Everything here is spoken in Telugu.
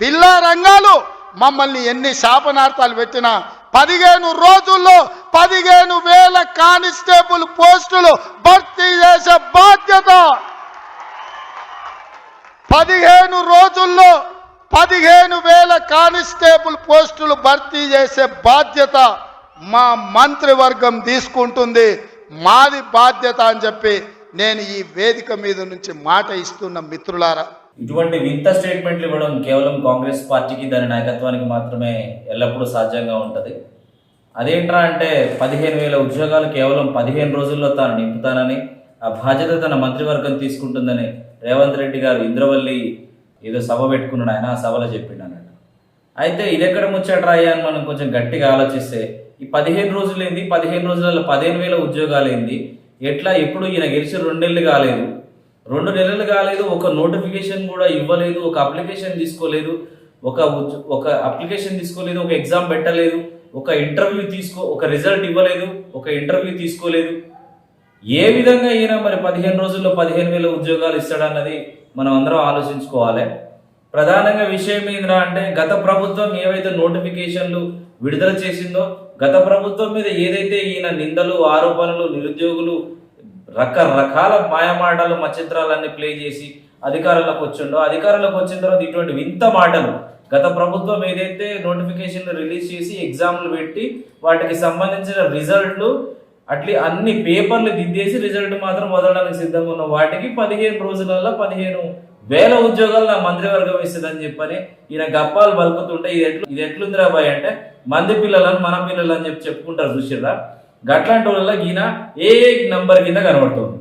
బిల్లా రంగాలు. మమ్మల్ని ఎన్ని శాపనార్థాలు పెట్టినా పదిహేను రోజుల్లో పదిహేను వేల కానిస్టేబుల్ పోస్టులు భర్తీ చేసే బాధ్యత. పదిహేను రోజుల్లో పదిహేను వేల కానిస్టేబుల్ పోస్టులు భర్తీ చేసే బాధ్యత మా మంత్రివర్గం తీసుకుంటుంది. మాది బాధ్యత అని చెప్పి నేను ఈ వేదిక మీద నుంచి మాట ఇస్తున్న మిత్రులారా. ఇటువంటి వింత స్టేట్మెంట్లు ఇవ్వడం కేవలం కాంగ్రెస్ పార్టీకి దాని నాయకత్వానికి మాత్రమే ఎల్లప్పుడూ సాధ్యంగా ఉంటుంది. అదేంట్రా అంటే పదిహేను వేల ఉద్యోగాలు కేవలం పదిహేను రోజుల్లో తాను నింపుతానని ఆ బాధ్యత తన మంత్రివర్గం తీసుకుంటుందని రేవంత్ రెడ్డి గారు ఇంద్రవల్లి ఏదో సభ పెట్టుకున్నాడు ఆయన ఆ సభలో చెప్పిండనట అయితే అయితే ఎక్కడ ముచ్చట్రా అయ్యా అని మనం కొంచెం గట్టిగా ఆలోచిస్తే ఈ పదిహేను రోజులు ఏంది పదిహేను రోజులలో పదిహేను వేల ఉద్యోగాలు ఏంది ఎట్లా ఎప్పుడు ఈయన గెలిచి రెండేళ్ళు కాలేదు? రెండు నెలలు కాలేదు ఒక నోటిఫికేషన్ కూడా ఇవ్వలేదు ఒక అప్లికేషన్ తీసుకోలేదు ఒక ఒక అప్లికేషన్ తీసుకోలేదు ఒక ఎగ్జామ్ పెట్టలేదు ఒక ఇంటర్వ్యూ తీసుకో ఒక రిజల్ట్ ఇవ్వలేదు ఒక ఇంటర్వ్యూ తీసుకోలేదు. ఏ విధంగా ఈయన మరి పదిహేను రోజుల్లో పదిహేను వేల ఉద్యోగాలు ఇస్తాడన్నది మనం అందరం ఆలోచించుకోవాలి. ప్రధానంగా విషయం ఏంద్రా అంటే గత ప్రభుత్వం ఏవైతే నోటిఫికేషన్లు విడుదల చేసిందో గత ప్రభుత్వం మీద ఏదైతే ఈయన నిందలు ఆరోపణలు నిరుద్యోగులు రకరకాల మాయమాటలు మచిత్రాలన్నీ ప్లే చేసి అధికారంలోకి వచ్చిండో. అధికారంలోకి వచ్చిన తర్వాత ఇటువంటి వింత మాటలు గత ప్రభుత్వం ఏదైతే నోటిఫికేషన్లు రిలీజ్ చేసి ఎగ్జామ్లు పెట్టి వాటికి సంబంధించిన రిజల్ట్లు అట్లే అన్ని పేపర్లు దిద్దేసి రిజల్ట్ మాత్రం వదలడానికి సిద్ధంగా ఉన్న. వాటికి పదిహేను రోజులలో పదిహేను వేల ఉద్యోగాలు నా మంత్రివర్గం ఇస్తుందని చెప్పని ఈయన గప్పాలు బలుకుతుంటే ఇది ఎట్లు ఇది ఎట్లుందిరా బాయ్? అంటే మంది పిల్లలను మన పిల్లలు అని చెప్పి చెప్పుకుంటారు చూసిర్రా? గట్లాంటి వాళ్ళ ఈయన ఏ నంబర్ కింద కనబడుతుంది